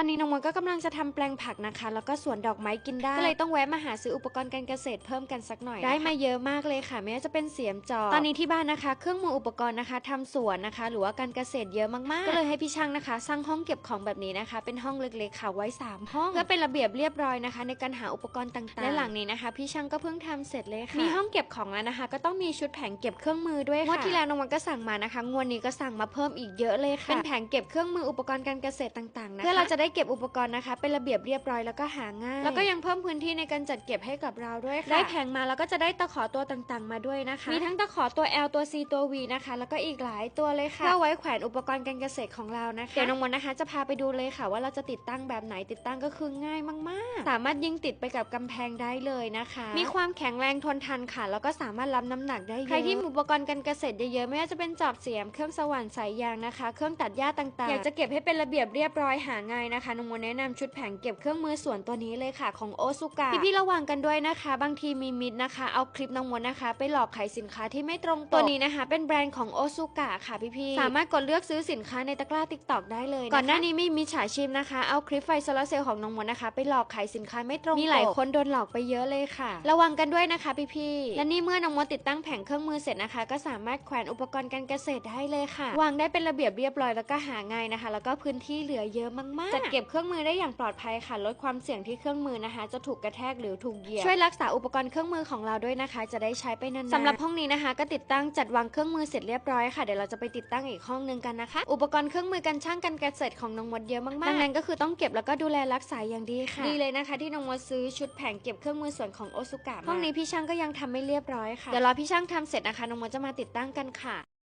ตอนนี้น้องมดก็กำลังจะทำแปลงผักนะคะ แล้วก็สวนดอกไม้กินได้ ก็เลยต้องแวะมาหาซื้ออุปกรณ์การเกษตรเพิ่มกันสักหน่อย ได้มาเยอะมากเลยค่ะ ไม่ว่าจะเป็นเสียมจอบตอนนี้ที่บ้านนะคะ เครื่องมืออุปกรณ์นะคะทำสวนนะคะ หรือว่าการเกษตรเยอะมากๆ ก็เลยให้พี่ช่างนะคะ สร้างห้องเก็บของแบบนี้นะคะ เป็นห้องเล็กๆค่ะไว้สามห้องเพื่อเป็นระเบียบเรียบร้อยนะคะ ในการหาอุปกรณ์ต่างๆและหลังนี้นะคะ พี่ช่างก็เพิ่งทำเสร็จเลยค่ะมีห้องเก็บของแล้วนะคะ ก็ต้องมีชุดแผงเก็บเครื่องมือด้วยค่ะงวดที่แล้วน้องมันก็สั่งมานะคะงวดนี้ก็สั่งมาเพิ่มอีกเยอะเลยค่ะเป็นแผงเก็บเครื่องมืออุปกรณ์การเกษตรต่างๆนะคะเพื่อเราจะได้เก็บอุปกรณ์นะคะ เป็นระเบียบเรียบร้อยแล้วก็หาง่าย แล้วก็ยังเพิ่มพื้นที่ในการจัดเก็บให้กับเราด้วยค่ะ ได้แผงมาแล้วก็จะได้ตะขอตัวต่างๆ มาด้วยนะคะ มีทั้งตะขอตัว L ตัว C ตัว V นะคะ แล้วก็อีกหลายตัวเลยค่ะเพื่อไว้แขวนอุปกรณ์การเกษตรของเรานะคะ เดี๋ยวน้องมนต์นะคะ จะพาไปดูเลยค่ะ ว่าเราจะติดตั้งแบบไหนติดตั้งก็คือง่ายมากๆ สามารถยิงติดไปกับกำแพงได้เลยนะคะ มีความแข็งแรงทนทานค่ะ แล้วก็สามารถรับน้ำหนักได้เยอะ ใครที่มีอุปกรณ์การเกษตรเยอะๆไม่ว่าจะเป็นจอบเสียม เครื่องสว่านสายยางนะคะ เครื่องตัดหญ้าต่างๆ อยากจะเก็บให้เป็นระเบียบเรียบร้อยหาง่ายนะคะน้องมนต์แนะนำชุดแผงเก็บเครื่องมือส่วนตัวนี้เลยค่ะของโอซุกะพี่ๆระวังกันด้วยนะคะ บางทีมีมิดนะคะ เอาคลิปน้องมนต์นะคะ ไปหลอกขายสินค้าที่ไม่ตรงปกตัวนี้นะคะ เป็นแบรนด์ของโอซุกะค่ะพี่ๆสามารถกดเลือกซื้อสินค้าในตะกร้าติ๊กต็อกได้เลยะคะก่อนหน้านี้มีมิจฉาชีพนะคะเอาคลิปไฟโซลาร์เซลล์ของน้องมนต์นะคะ ไปหลอกขายสินค้าไม่ตรงปกมีหลายคนโดนหลอกไปเยอะเลยค่ะ ระวังกันด้วยนะคะพี่ๆและนี่เมื่อน้องมดติดตั้งแผงเครื่องมือเสร็จนะคะ ก็สามารถแขวนอุปกรณ์การเกษตรได้เลยค่ะ วางได้เป็นระเบียบเรียบร้อยแล้วก็หาง่ายนะคะ แล้วก็พื้นที่เหลือเยอะมากๆจัดเก็บเครื่องมือได้อย่างปลอดภัยค่ะ ลดความเสี่ยงที่เครื่องมือนะคะ จะถูกกระแทกหรือถูกเหยียบช่วยรักษาอุปกรณ์เครื่องมือของเราด้วยนะคะ จะได้ใช้ไปนานๆสำหรับห้องนี้นะคะ ก็ติดตั้งจัดวางเครื่องมือเสร็จเรียบร้อยค่ะเดี๋ยวเราจะไปติดตั้งอีกห้องหนึงกันนะคะ อุปกรณ์เครื่องมือการช่างการเกษตรของน้องมดเยอะมากๆดังนั้นก็คือต้องเก็บแล้วก็ดูแลรักษาอย่างดีค่ะดีเลยนะคะ ที่น้องมดซื้อชุดแผงเก็บเครื่องมือส่วนของโอซุกะมาห้องนี้พี่ช่างก็ยังทำไม่เรียบร้อยค่ะเดี๋ยวรอพี่ช่างทำเสร็จนะคะน้องมดจะมาติดตั้งกันค่ะ